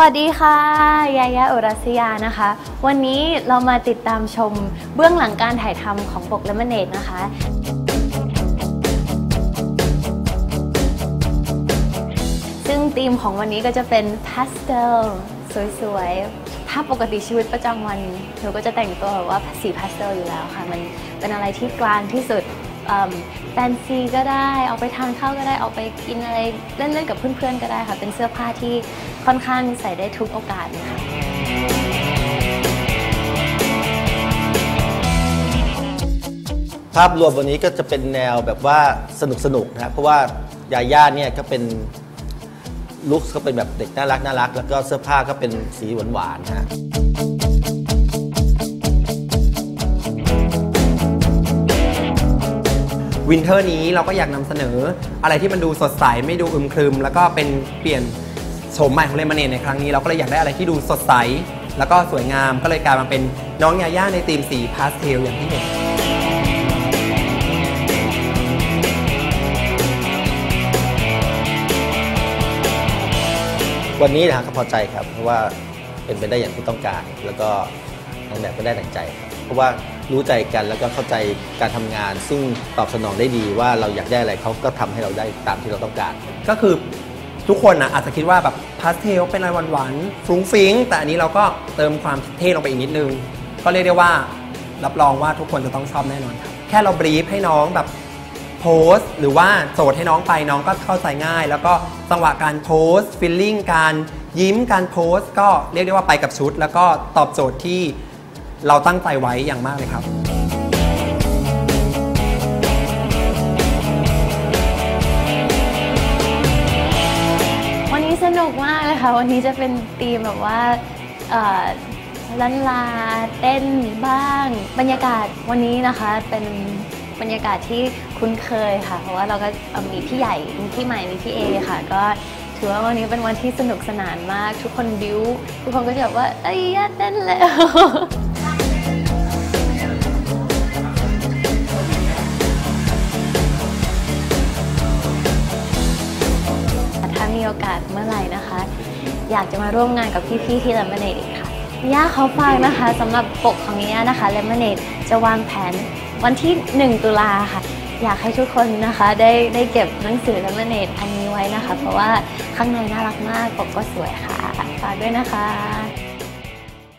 วัสดีค่ะ ยายาอุรัสยานะคะ วันนี้เรามาติดตามชมเบื้องหลังการถ่ายทำของปกเลมอนเนดนะคะซึ่งธีมของวันนี้ก็จะเป็นพาสเทลสวยๆ ถ้าปกติชีวิตประจำวันหนูก็จะแต่งตัวแบบว่าสีพาสเทลอยู่แล้วค่ะ มันเป็นอะไรที่กลางที่สุดแฟนซีก็ได้ออกไปทานข้าวก็ได้ออกไปกินอะไรเล่นๆกับเพื่อนๆก็ได้ค่ะ เป็นเสื้อผ้าที่ ค่อนข้างใส่ได้ทุกโอกาสเลยค่ะภาพรวมวันนี้ก็จะเป็นแนวแบบว่าสนุกสนุกๆนะครับเพราะว่ายาย่าเนี่ยก็เป็นลุคก็เป็นแบบเด็กน่ารักน่ารัก แล้วก็เสื้อผ้าก็เป็นสีหวานหวานนะฮะวินเทอร์นี้เราก็อยากนำเสนออะไรที่มันดูสดใสไม่ดูอึมครึม แล้วก็เป็นเปลี่ยน โฉมใหม่ของเลมอนเนดในครั้งนี้เราก็เลยอยากได้อะไรที่ดูสดใส แล้วก็สวยงามก็เลยกลายมาเป็นน้องยาย่าในธีมสีพาสเทลอย่างที่เห็นวันนี้นะฮะก็พอใจครับ เพราะว่าเป็นไปได้อย่างที่ต้องการ แล้วก็นางแบบก็ได้ดังใจครับเพราะว่ารู้ใจกันแล้วก็เข้าใจการทำงาน ซึ่งตอบสนองได้ดีว่าเราอยากได้อะไรเขาก็ทำให้เราได้ตามที่เราต้องการ ก็คือ ทุกคนนะอาจจะคิดว่าแบบพาสเทลเป็นอะไรหวานๆฟรุ้งฟิ้ง แต่อันนี้เราก็เติมความเท่ลงไปอีกนิดนึง ก็เรียกได้ว่ารับรองว่าทุกคนจะต้องชอบแน่นอนครับแค่เราบรีฟให้น้องแบบโพสหรือว่าโจทย์ให้น้องไปน้องก็เข้าใจง่าย แล้วก็จังหวะการโพสฟิลลิ่งการยิ้มการโพสก็เรียกได้ว่าไปกับชุด แล้วก็ตอบโจทย์ที่เราตั้งใจไว้อย่างมากเลยครับ สนุกมากเลยค่ะ วันนี้จะเป็นธีมแบบว่าลันลาเต้นบ้าง บรรยากาศวันนี้นะคะเป็นบรรยากาศที่คุ้นเคยค่ะ เพราะว่าเราก็มีพี่ใหญ่มีพี่ใหม่มีพี่เอค่ะ ก็ถือว่าวันนี้เป็นวันที่สนุกสนานมาก ทุกคนบิ้วทุกคนก็จะแบบว่าเอ้ยเต้นแล้ว อกาสเมื่อไหร่นะคะ อยากจะมาร่วมงานกับพี่ๆที่ Lemonade อีกค่ะย่าเขาฝากนะคะสำหรับปกของย่านะคะ Lemonade จะวางแผนวันที่ 1 ตุลาค่ะ อยากให้ทุกคนนะคะได้ได้เก็บหนังสือ Lemonade อันนี้ไว้นะคะ เพราะว่าข้างในน่ารักมากปกก็สวยค่ะฝากด้วยนะคะ